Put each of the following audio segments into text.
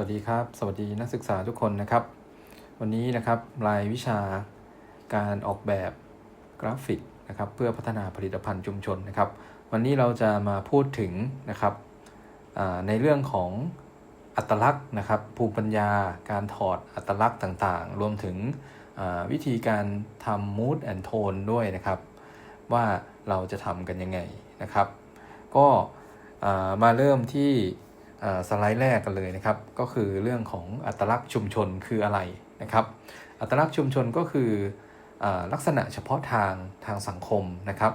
วัสดีครับ สวัสดีนักศึกษาทุกคนนะครับ วันนี้นะครับรายวิชาการออกแบบกราฟิกนะครับ เพื่อพัฒนาผลิตภัณฑ์ชุมชนนะครับ วันนี้เราจะมาพูดถึงนะครับในเรื่องของอัตลักษณ์นะครับ ภูมิปัญญาการถอดอัตลักษณ์ต่างๆ รวมถึงวิธีการทำ mood and tone ด้วยนะครับ ว่าเราจะทำกันยังไงนะครับ ก็มาเริ่มที่ สไลด์แรกกันเลยนะครับ ก็คือเรื่องของอัตลักษณ์ชุมชนคืออะไรนะครับ อัตลักษณ์ชุมชนก็คืออลักษณะเฉพาะทางทางสังคมนะครับ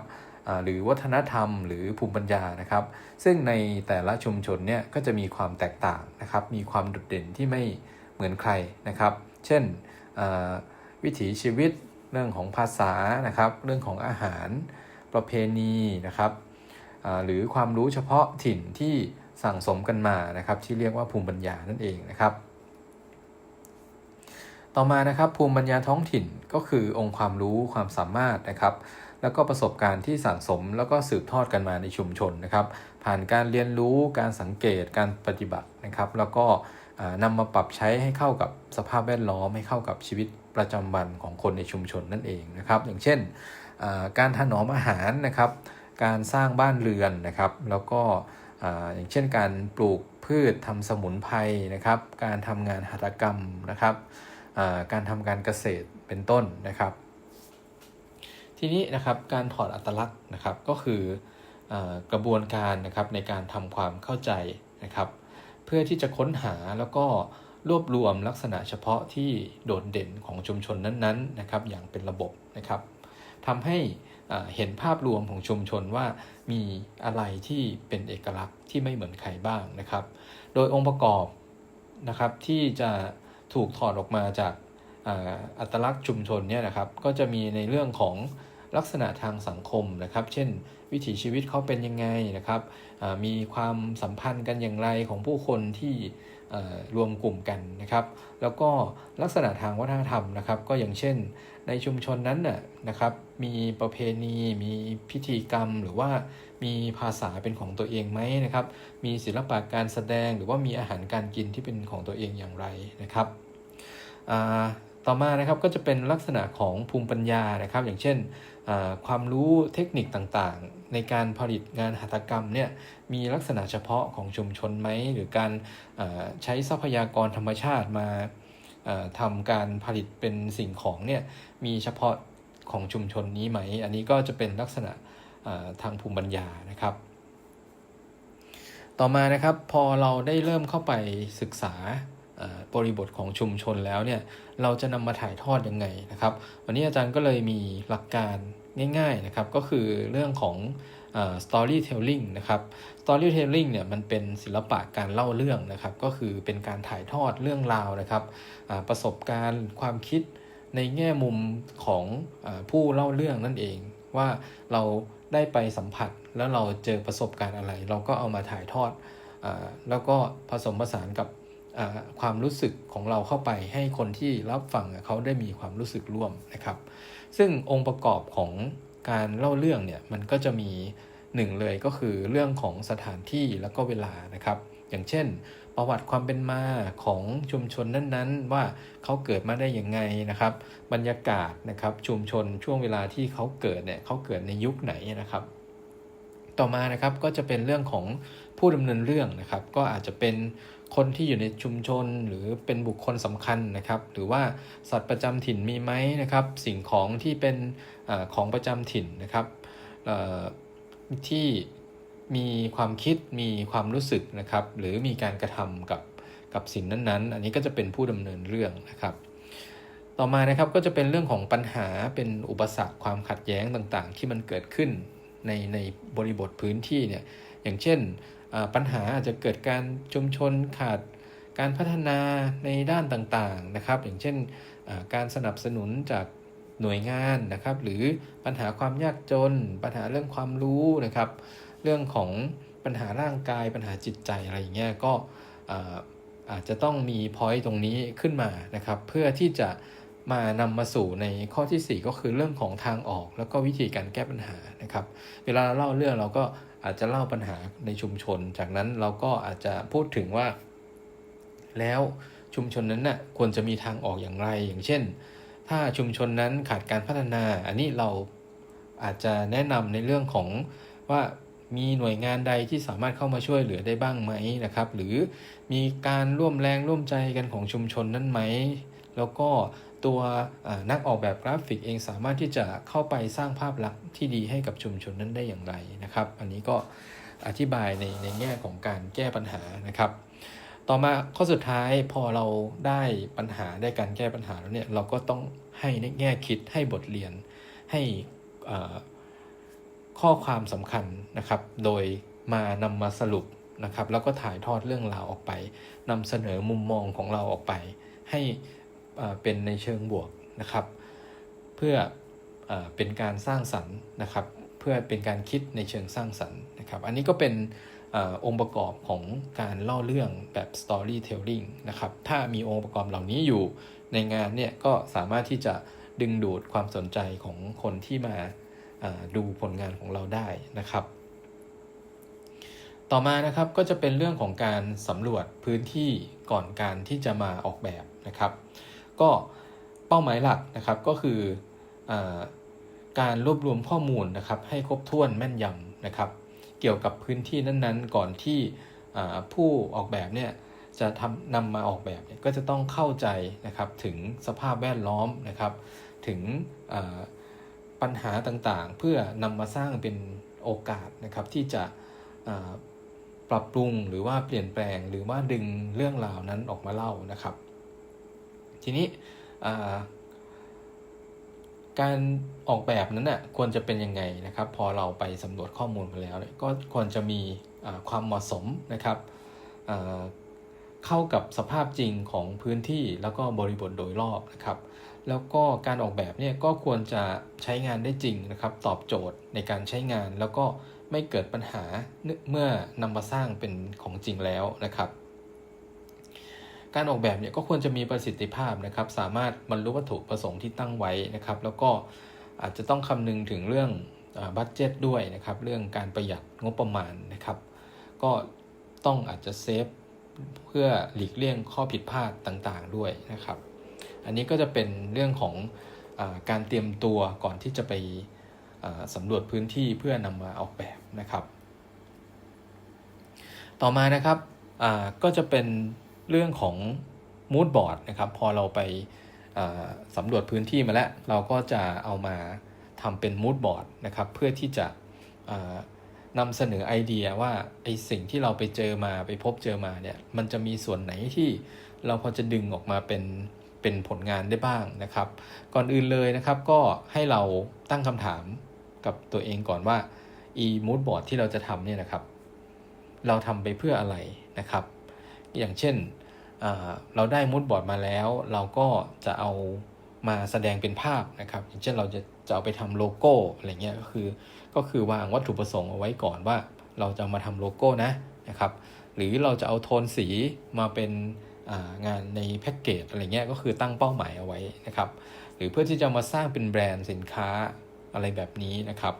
หรือวัฒนธรรมหรือภูมิปัญญานะครับ ซึ่งในแต่ละชุมชนเนี่ยก็จะมีความแตกต่างนะครับ มีความโดดเด่นที่ไม่เหมือนใครนะครับ เช่นวิถีชีวิตเรื่องของภาษานะครับ เรื่องของอาหารประเพณีนะครับหรือความรู้เฉพาะถิ่นที่ สั่งสมกันมานะครับ ที่เรียกว่าภูมิปัญญานั่นเองนะครับ ต่อมานะครับภูมิปัญญาท้องถิ่นก็คือองค์ความรู้ความสามารถนะครับ แล้วก็ประสบการณ์ที่สั่งสมแล้วก็สืบทอดกันมาในชุมชนนะครับ ผ่านการเรียนรู้การสังเกตการปฏิบัตินะครับ แล้วก็อ่านำมาปรับใช้ให้เข้ากับสภาพแวดล้อมให้เข้ากับชีวิตประจำวันของคนในชุมชนนั่นเองนะครับ อย่างเช่นอ่าการถนอมอาหารนะครับ การสร้างบ้านเรือนนะครับ แล้วก็ อย่างเช่นการปลูกพืชทำสมุนไพรนะครับ การทำงานหัตถกรรมนะครับการทำการเกษตรเป็นต้นนะครับ ทีนี้นะครับการถอดอัตลักษณ์นะครับก็คืออกระบวนการนะครับในการทำความเข้าใจนะครับ เพื่อที่จะค้นหาแล้วก็รวบรวมลักษณะเฉพาะที่โดดเด่นของชุมชนนั้นๆนะครับ อย่างเป็นระบบนะครับทำให้ เห็นภาพรวมของชุมชนว่ามีอะไรที่เป็นเอกลักษณ์ที่ไม่เหมือนใครบ้างนะครับ โดยองค์ประกอบนะครับที่จะถูกถอดออกมาจากอัตลักษณ์ชุมชนเนี่ยนะครับก็จะมีในเรื่องของ ลักษณะทางสังคมนะครับ เช่น วิถีชีวิตเขาเป็นยังไงนะครับมีความสัมพันธ์กันอย่างไรของผู้คนที่รวมกลุ่มกันนะครับ แล้วก็ลักษณะทางวัฒนธรรมนะครับ ก็อย่างเช่น ในชุมชนนั้นน่ะนะครับ มีประเพณี มีพิธีกรรม หรือว่ามีภาษาเป็นของตัวเองไหมนะครับ มีศิลปะการแสดงหรือว่ามีอาหารการกินที่เป็นของตัวเองอย่างไรนะครับ ต่อมานะครับก็จะเป็นลักษณะของภูมิปัญญานะครับ อย่างเช่นความรู้เทคนิคต่างๆ ในการผลิตงานหัตถกรรมเนี่ยมีลักษณะเฉพาะของชุมชนไหม หรือการใช้ทรัพยากรธรรมชาติมาทำการผลิตเป็นสิ่งของเนี่ยมีเฉพาะของชุมชนนี้ไหม อันนี้ก็จะเป็นลักษณะทางภูมิปัญญานะครับ ต่อมานะครับพอเราได้เริ่มเข้าไปศึกษา บริบทของชุมชนแล้วเนี่ยเราจะนำมาถ่ายทอดยังไงนะครับ วันนี้อาจารย์ก็เลยมีหลักการง่ายๆนะครับ ก็คือเรื่องของอ storytelling นะครับ storytelling เนี่ยมันเป็นศิลปะการเล่าเรื่องนะครับ ก็คือเป็นการถ่ายทอดเรื่องราวนะครับประสบการณ์ความคิดในแง่มุมของอผู้เล่าเรื่องนั่นเอง ว่าเราได้ไปสัมผัสแล้วเราเจอประสบการณ์อะไร เราก็เอามาถ่ายทอดอแล้วก็ผสมผสานกับ ความรู้สึกของเราเข้าไปให้คนที่รับฟังเขาได้มีความรู้สึกร่วมนะครับ ซึ่งองค์ประกอบของการเล่าเรื่องเนี่ยมันก็จะมีหนึ่งเลยก็คือเรื่องของสถานที่แล้วก็เวลานะครับ อย่างเช่น ประวัติความเป็นมาของชุมชนนั้นๆ ว่าเขาเกิดมาได้ยังไงนะครับ บรรยากาศนะครับชุมชนช่วงเวลาที่เขาเกิดเนี่ยเขาเกิดในยุคไหนนะครับ ต่อมานะครับก็จะเป็นเรื่องของผู้ดำเนินเรื่องนะครับ ก็อาจจะเป็น คนที่อยู่ในชุมชนหรือเป็นบุคคลสำคัญนะครับ หรือว่าสัตว์ประจำถิ่นมีไหมนะครับ สิ่งของที่เป็นอของประจำถิ่นนะครับที่มีความคิดมีความรู้สึกนะครับ หรือมีการกระทำกับกับสิ่งนั้นๆ อันนี้ก็จะเป็นผู้ดำเนินเรื่องนะครับ ต่อมานะครับก็จะเป็นเรื่องของปัญหาเป็นอุปสรรคความขัดแย้งต่างๆ ที่มันเกิดขึ้นในในบริบทพื้นที่เนี่ยอย่างเช่น ปัญหาอาจจะเกิดการชุมชนขาดการพัฒนาในด้านต่างๆนะครับ อย่างเช่นการสนับสนุนจากหน่วยงานนะครับ หรือปัญหาความยากจน ปัญหาเรื่องความรู้นะครับ เรื่องของปัญหาร่างกายปัญหาจิตใจอะไรอย่างเงี้ยก็อาจจะต้องมีพอยต์ตรงนี้ขึ้นมานะครับ เพื่อที่จะมานำมาสู่ในข้อทีสี่4 ก็คือเรื่องของทางออก แล้วก็วิธีการแก้ปัญหานะครับ เวลาเราเล่าเรื่องเราก็ อาจจะเล่าปัญหาในชุมชน จากนั้นเราก็อาจจะพูดถึงว่า แล้วชุมชนนั้นน่ะควรจะมีทางออกอย่างไร อย่างเช่น ถ้าชุมชนนั้นขาดการพัฒนา อันนี้เราอาจจะแนะนำในเรื่องของว่ามีหน่วยงานใดที่สามารถเข้ามาช่วยเหลือได้บ้างไหมนะครับ หรือมีการร่วมแรงร่วมใจกันของชุมชนนั้นไหม แล้วก็ตัวนักออกแบบกราฟิกเองสามารถที่จะเข้าไปสร้างภาพลักษณ์ที่ดีให้กับชุมชนนั้นได้อย่างไรนะครับ อันนี้ก็อธิบายในในแง่ของการแก้ปัญหานะครับ ต่อมาข้อสุดท้ายพอเราได้ปัญหาได้การแก้ปัญหาแล้วเนี่ยเราก็ต้องให้ในแง่คิดให้บทเรียนให้ข้อความสำคัญนะครับ โดยมานำมาสรุปนะครับ แล้วก็ถ่ายทอดเรื่องราวออกไปนำเสนอมุมมองของเราออกไป ให้ เป็นในเชิงบวกนะครับ เพื่ออเป็นการสร้างสรรค์นะครับ เพื่อเป็นการคิดในเชิงสร้างสรรค์นะครับ อันนี้ก็เป็นอองค์ประกอบของการเล่าเรื่องแบบ storytelling นะครับ ถ้ามีองค์ประกอบเหล่านี้อยู่ในงานเนี่ยก็สามารถที่จะดึงดูดความสนใจของคนที่มาดูผลงานของเราได้นะครับ ต่อมานะครับก็จะเป็นเรื่องของการสำรวจพื้นที่ก่อนการที่จะมาออกแบบนะครับ ก็เป้าหมายหลักนะครับก็คืออการรวบรวมข้อมูลนะครับให้ครบถ้วนแม่นยำนะครับ เกี่ยวกับพื้นที่นั้นๆ ก่อนที่ผู้ออกแบบเนี่ยจะทำนำมาออกแบบเนี่ยก็จะต้องเข้าใจนะครับถึงสภาพแวดล้อมนะครับ ถึงปัญหาต่างๆ เพื่อนำมาสร้างเป็นโอกาสนะครับที่จะปรับปรุงหรือว่าเปลี่ยนแปลงหรือว่าดึงเรื่องราวนั้นออกมาเล่านะครับ ทีนี้การออกแบบนั้นน่ะควรจะเป็นยังไงนะครับ พอเราไปสำรวจข้อมูลมาแล้วก็ควรจะมีความเหมาะสมนะครับเข้ากับสภาพจริงของพื้นที่แล้วก็บริบทโดยรอบนะครับ แล้วก็การออกแบบเนี่ยก็ควรจะใช้งานได้จริงนะครับ ตอบโจทย์ในการใช้งานแล้วก็ไม่เกิดปัญหาเมื่อนำมาสร้างเป็นของจริงแล้วนะครับ การออกแบบเนี่ยก็ควรจะมีประสิทธิภาพนะครับ สามารถบรรลุวัตถุประสงค์ที่ตั้งไว้นะครับ แล้วก็อาจจะต้องคำนึงถึงเรื่องบัตเจ็ตด้วยนะครับ เรื่องการประหยัดงบประมาณนะครับ ก็ต้องอาจจะเซฟเพื่อหลีกเลี่ยงข้อผิดพลาดต่างๆด้วยนะครับ อันนี้ก็จะเป็นเรื่องของอการเตรียมตัวก่อนที่จะไปสำรวจพื้นที่เพื่อนำมาออกแบบนะครับ ต่อมานะครับก็จะเป็น เรื่องของมูดบอร์ดนะครับ พอเราไปสำรวจพื้นที่มาแล้ว เราก็จะเอามาทำเป็นมูดบอร์ดนะครับ เพื่อที่จะนำเสนอไอเดียว่าไอสิ่งที่เราไปเจอมาไปพบเจอมาเนี่ย มันจะมีส่วนไหนที่เราพอจะดึงออกมาเป็นเป็นผลงานได้บ้างนะครับ ก่อนอื่นเลยนะครับก็ให้เราตั้งคำถามกับตัวเองก่อนว่า e mood board ที่เราจะทำเนี่ยนะครับ เราทำไปเพื่ออะไรนะครับ อย่างเช่นเราได้ mood board มาแล้ว เราก็จะเอามาแสดงเป็นภาพนะครับ อย่างเช่นเราจะจะเอาไปทำโลโก้อะไรเงี้ยก็คือก็คือวางวัตถุประสงค์เอาไว้ก่อนว่า เราจะมาทำโลโก้นะนะครับ หรือเราจะเอาโทนสีมาเป็นงานในแพ็กเกจอะไรเงี้ยก็คือตั้งเป้าหมายเอาไว้นะครับ หรือเพื่อที่จะมาสร้างเป็นแบรนด์สินค้าอะไรแบบนี้นะครับ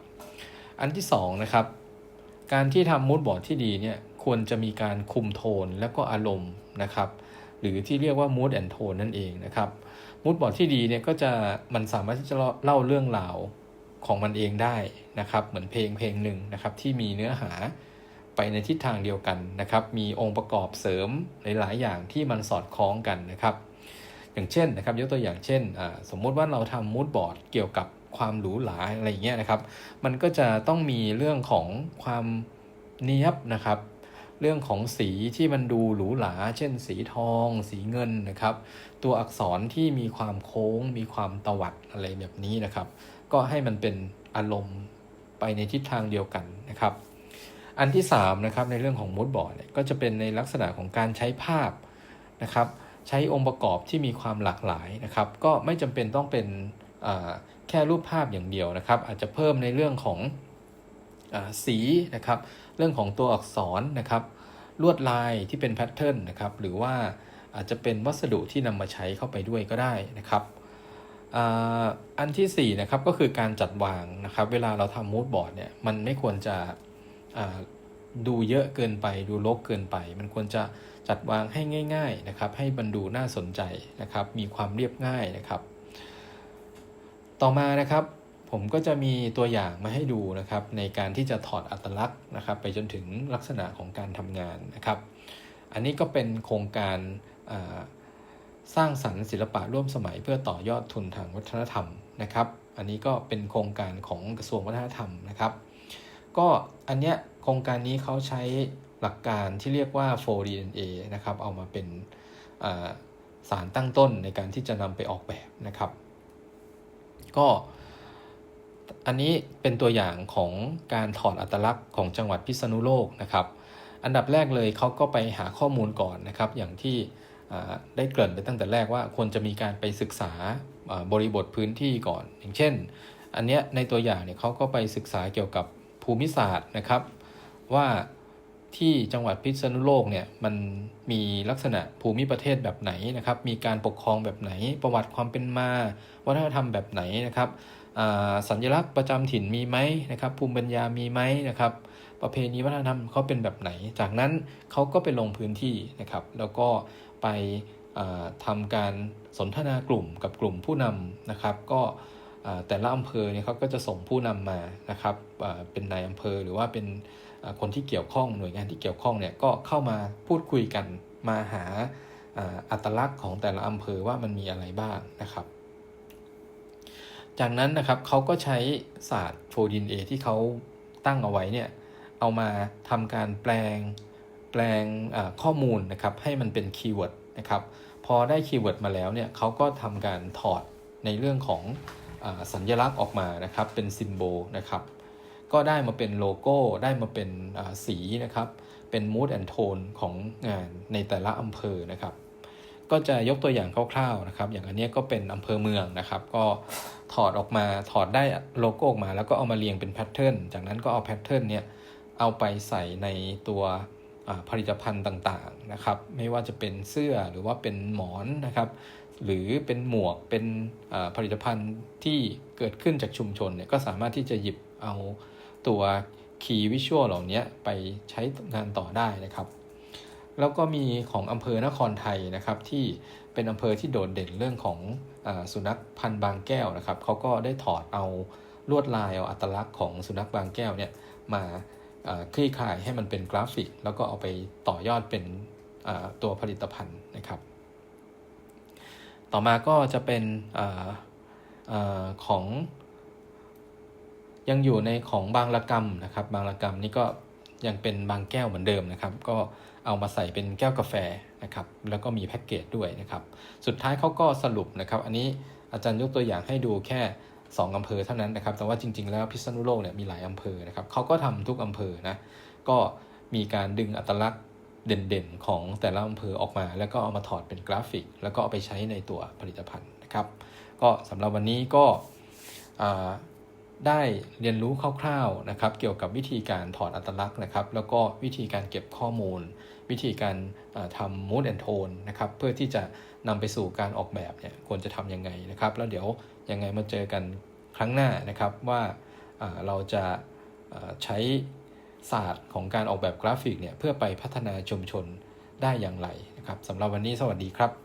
อันที่2นะครับการที่ทำมูดบอร์ดที่ดีเนี่ย ควรจะมีการคุมโทนและก็อารมณ์นะครับ หรือที่เรียกว่า mood and tone นั่นเองนะครับมูดบอร์ดที่ดีเนี่ยก็จะมันสามารถที่จะเล่าเรื่องราวของมันเองได้นะครับ เหมือนเพลงเพลงหนึ่งนะครับที่มีเนื้อหาไปในทิศทางเดียวกันนะครับ มีองค์ประกอบเสริมหลาย ๆ อย่างที่มันสอดคล้องกันนะครับ อย่างเช่นนะครับยกตัวอย่างเช่น สมมุติว่าเราทำมูดบอร์ดเกี่ยวกับความหรูหราอะไรอย่างเงี้ยนะครับ มันก็จะต้องมีเรื่องของความเนียบนะครับ เรื่องของสีที่มันดูหรูหราเช่น สีทอง สีเงินนะครับ ตัวอักษรที่มีความโค้ง มีความตวัดอะไรแบบนี้นะครับ ก็ให้มันเป็นอารมณ์ไปในทิศทางเดียวกันนะครับ อันที่3นะครับในเรื่องของมูดบอร์ดก็จะเป็นในลักษณะของการใช้ภาพนะครับใช้องค์ประกอบที่มีความหลากหลายนะครับ ก็ไม่จำเป็นต้องเป็นแค่รูปภาพอย่างเดียวนะครับ อาจจะเพิ่มในเรื่องของ สีนะครับ เรื่องของตัวอักษรนะครับ ลวดลายที่เป็นแพทเทิร์นนะครับ หรือว่าอาจจะเป็นวัสดุที่นำมาใช้เข้าไปด้วยก็ได้นะครับอันที่4นะครับก็คือการจัดวางนะครับ เวลาเราทำมูดบอร์ดเนี่ยมันไม่ควรจะดูเยอะเกินไป ดูรกเกินไป มันควรจะจัดวางให้ง่าย ๆนะครับ ให้มันดูน่าสนใจนะครับ มีความเรียบง่ายนะครับ ต่อมานะครับ ผมก็จะมีตัวอย่างมาให้ดูนะครับ ในการที่จะถอดอัตลักษณ์นะครับ ไปจนถึงลักษณะของการทำงานนะครับ อันนี้ก็เป็นโครงการสร้างสรรค์ศิลปะร่วมสมัย เพื่อต่อยอดทุนทางวัฒนธรรมนะครับ อันนี้ก็เป็นโครงการของกระทรวงวัฒนธรรมนะครับ ก็อันเนี้ยโครงการนี้เขาใช้หลักการที่เรียกว่า 4DNA นะครับ เอามาเป็นสารตั้งต้นในการที่จะนำไปออกแบบนะครับ ก็ อันนี้เป็นตัวอย่างของการถอดอัตลักษณ์ของจังหวัดพิษณุโลกนะครับ อันดับแรกเลยเขาก็ไปหาข้อมูลก่อนนะครับ อย่างที่ได้เกริ่นไปตั้งแต่แรกว่าควรจะมีการไปศึกษาบริบทพื้นที่ก่อน อย่างเช่น อันเนี้ยในตัวอย่างเนี่ยเขาก็ไปศึกษาเกี่ยวกับภูมิศาสตร์นะครับ ว่าที่จังหวัดพิษณุโลกเนี่ยมันมีลักษณะภูมิประเทศแบบไหนนะครับ มีการปกครองแบบไหน ประวัติความเป็นมา วัฒนธรรมแบบไหนนะครับ สัญลักษณ์ประจำถิ่นมีไหมนะครับ ภูมิปัญญามีไหมนะครับ ประเพณีวัฒนธรรมเขาเป็นแบบไหน จากนั้นเขาก็ไปลงพื้นที่นะครับ แล้วก็ไปอ่าทำการสนทนากลุ่มกับกลุ่มผู้นำนะครับ ก็แต่ละอำเภอเนี่ยเขาก็จะส่งผู้นำมานะครับเป็นนายอำเภอหรือว่าเป็นคนที่เกี่ยวข้องหน่วยงานที่เกี่ยวข้องเนี่ยก็เข้ามาพูดคุยกันมาหาอัตลักษณ์ของแต่ละอำเภอว่ามันมีอะไรบ้างนะครับ จากนั้นนะครับเขาก็ใช้ศาสตร์ 4DNA ที่เขาตั้งเอาไว้เนี่ยเอามาทำการแปลงแปลงข้อมูลนะครับให้มันเป็นคีย์เวิร์ดนะครับพอได้คีย์เวิร์ดมาแล้วเนี่ยเขาก็ทำการถอดในเรื่องของอสัญลักษณ์ออกมานะครับเป็นซิมโบลนะครับก็ได้มาเป็นโลโก้ได้มาเป็นสีนะครับเป็น mood and tone ของงานในแต่ละอำเภอนะครับ ก็จะยกตัวอย่างคร่าวๆนะครับ อย่างอันนี้ก็เป็นอำเภอเมืองนะครับ ก็ถอดออกมาถอดได้โลโก้ออกมา แล้วก็เอามาเรียงเป็นแพทเทิร์นจากนั้นก็เอาแพทเทิร์นเนี่ยเอาไปใส่ในตัวผลิตภัณฑ์ต่างๆนะครับ ไม่ว่าจะเป็นเสื้อหรือว่าเป็นหมอนนะครับ หรือเป็นหมวกเป็นผลิตภัณฑ์ที่เกิดขึ้นจากชุมชนเนี่ยก็สามารถที่จะหยิบเอาตัวคีย์วิชวลเหล่านี้ไปใช้งานต่อได้นะครับ แล้วก็มีของอำเภอนครไทยนะครับที่เป็นอำเภอที่โดดเด่นเรื่องของอสุนัขพันธุ์บางแก้วนะครับเขาก็ได้ถอดเอาลวดลายเอาอัตลักษณ์ของสุนัขบางแก้วเนี่ยมาคลี่คลายให้มันเป็นกราฟิก แล้วก็เอาไปต่อยอดเป็นตัวผลิตภัณฑ์นะครับ ต่อมาก็จะเป็นออของ ยังอยู่ในของบางระกรรมนะครับ บางระกรรมนี่ก็ยังเป็นบางแก้วเหมือนเดิมนะครับ ก็ เอามาใส่เป็นแก้วกาแฟนะครับแล้วก็มีแพ็กเกจด้วยนะครับสุดท้ายเขาก็สรุปนะครับอันนี้อาจารย์ยกตัวอย่างให้ดูแค่ 2อำเภอเท่านั้นนะครับแต่ว่าจริง ๆ แล้วพิษณุโลกเนี่ยมีหลายอำเภอนะครับเขาก็ทำทุกอำเภอนะก็มีการดึงอัตลักษณ์เด่นๆ ของแต่ละอำเภอออกมา แล้วก็เอามาถอดเป็นกราฟิก แล้วก็เอาไปใช้ในตัวผลิตภัณฑ์นะครับ ก็สำหรับวันนี้ก็อ่า ได้เรียนรู้คร่าวๆนะครับ เกี่ยวกับวิธีการถอดอัตลักษณ์นะครับ แล้วก็วิธีการเก็บข้อมูล วิธีการทำ mood and tone นะครับ เพื่อที่จะนำไปสู่การออกแบบเนี่ยควรจะทำยังไงนะครับ แล้วเดี๋ยวยังไงมาเจอกันครั้งหน้านะครับว่าเราจะใช้ศาสตร์ของการออกแบบกราฟิกเนี่ยเพื่อไปพัฒนาชุมชนได้อย่างไรนะครับสำหรับวันนี้สวัสดีครับ